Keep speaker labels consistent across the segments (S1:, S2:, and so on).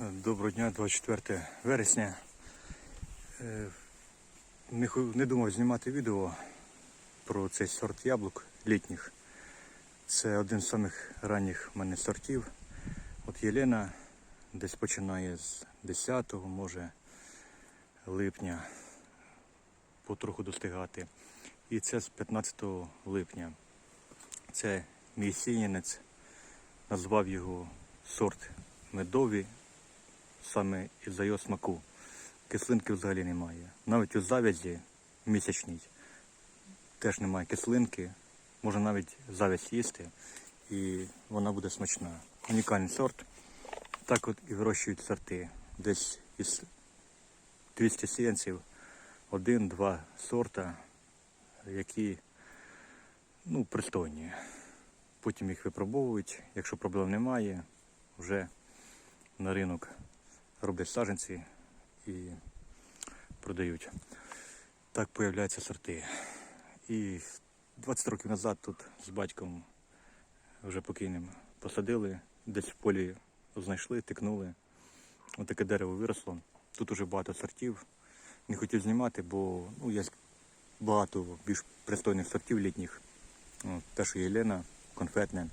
S1: Доброго дня, 24 вересня. Е, Не, думав знімати відео про цей сорт яблук літніх. Це один з самих ранніх в мене сортів. От Єлена десь починає з 10-го, може липня потроху достигати. І це з 15 липня. Це мій сіянець. Назвав його сорт медові саме із-за його смаку. Кислинки взагалі немає. Навіть у завязі місячній теж немає кислинки. Можна навіть завязь їсти і вона буде смачна. Унікальний сорт. Так от і вирощують сорти. Десь із 200 сіянців один-два сорта, які ну, пристойні. Потім їх випробовують. Якщо проблем немає, вже на ринок роблять саженці і продають. Так появляються сорти. І 20 років назад тут з батьком вже покійним посадили, десь в полі знайшли, тикнули. Отаке дерево виросло. Тут уже багато сортів. Не хотів знімати, бо ну, є багато більш пристойних сортів літніх. От, те, що Єлена, конфетне,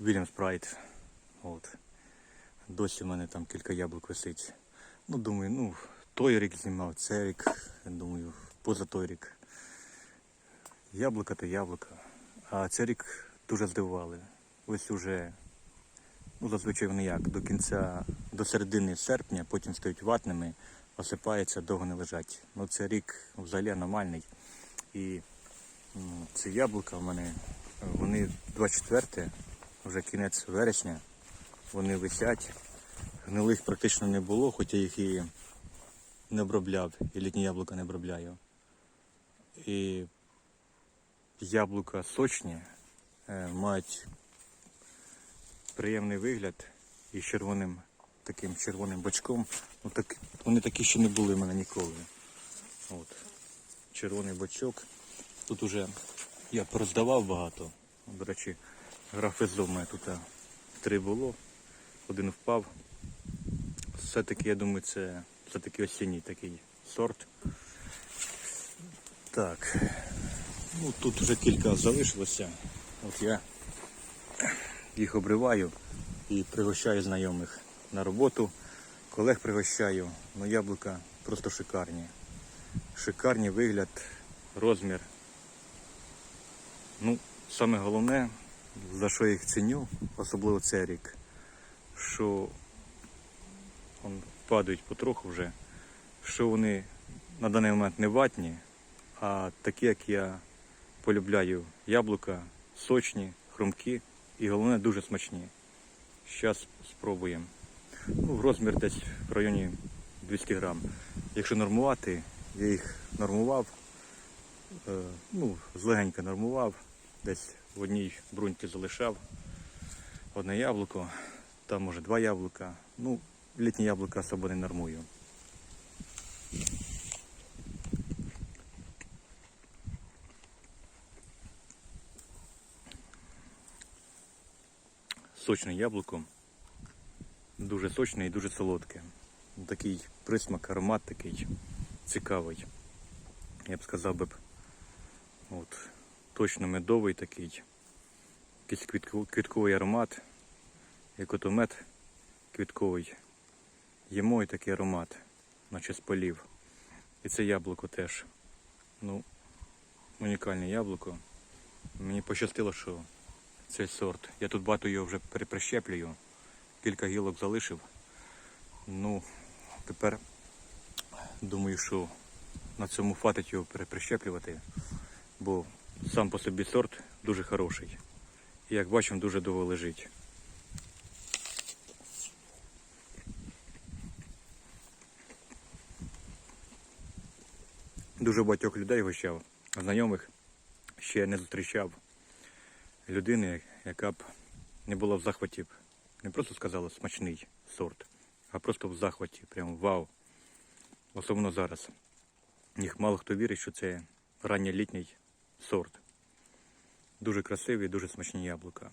S1: Вільям Спрайт. От. Досі в мене там кілька яблук висить. Ну, думаю, ну, той рік знімав, цей рік, думаю, поза той рік. Яблука то яблука. А цей рік дуже здивували. Ось уже, ну, зазвичай вони як, до кінця, до середини серпня, потім стають ватними, осипаються, довго не лежать. Ну, цей рік взагалі аномальний. І ну, ці яблука в мене, вони 24, вже кінець вересня, вони висять. Гнилих практично не було, хоча їх і не обробляв, і літні яблука не обробляю. І яблука сочні, е, мають приємний вигляд і червоним таким червоним бочком. Ну, так, вони такі ще не були в мене ніколи. От. Червоний бочок. Тут уже я пороздавав багато. До речі, графизом у мене тут три було, один впав. Все-таки, я думаю, це все-таки осінній такий сорт. Так. Ну, тут вже кілька залишилося. От я їх обриваю і пригощаю знайомих на роботу. Колег пригощаю, ну яблука просто шикарні. Шикарний вигляд, розмір. Ну, саме головне, за що я їх ціню, особливо цей рік, що он, падають потроху вже, що вони на даний момент не ватні, а такі, як я полюбляю яблука, сочні, хрумкі і головне дуже смачні. Зараз спробуємо. Ну, в розмір десь в районі 200 грам. Якщо нормувати, я їх нормував, е, ну, злегенько нормував, десь в одній бруньці залишав одне яблуко, там може два яблука. Ну, літні яблука особо не нормую. Сочне яблуко. Дуже сочне і дуже солодке. Такий присмак, аромат такий цікавий. Я б сказав би, от, точно медовий такий. Якийсь квітковий аромат, як ото квітковий. Їмо і такий аромат, наче з полів. І це яблуко теж. Ну, унікальне яблуко. Мені пощастило, що цей сорт. Я тут багато його вже переприщеплюю. Кілька гілок залишив. Ну, тепер думаю, що на цьому хватить його переприщеплювати, бо сам по собі сорт дуже хороший. І як бачимо, дуже довго лежить. Дуже багатьох людей гощав, знайомих ще не зустрічав людини, яка б не була в захваті, не просто сказала смачний сорт, а просто в захваті. Прям вау. Особливо зараз. Їх мало хто вірить, що це ранньолітній сорт. Дуже красиві, дуже смачні яблука.